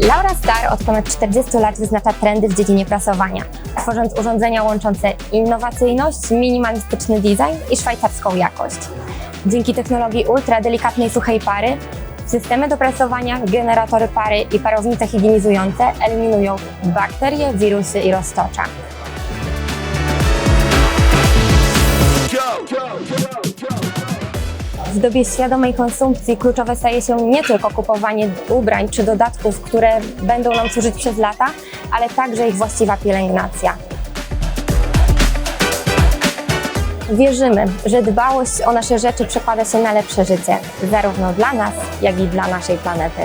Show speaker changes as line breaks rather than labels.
Ultra od ponad 40 lat wyznacza trendy w dziedzinie prasowania, tworząc urządzenia łączące innowacyjność, minimalistyczny design i szwajcarską jakość. Dzięki technologii ultra delikatnej suchej pary, systemy do prasowania, generatory pary i parownice higienizujące eliminują bakterie, wirusy i roztocza. W dobie świadomej konsumpcji kluczowe staje się nie tylko kupowanie ubrań czy dodatków, które będą nam służyć przez lata, ale także ich właściwa pielęgnacja. Wierzymy, że dbałość o nasze rzeczy przekłada się na lepsze życie, zarówno dla nas, jak i dla naszej planety.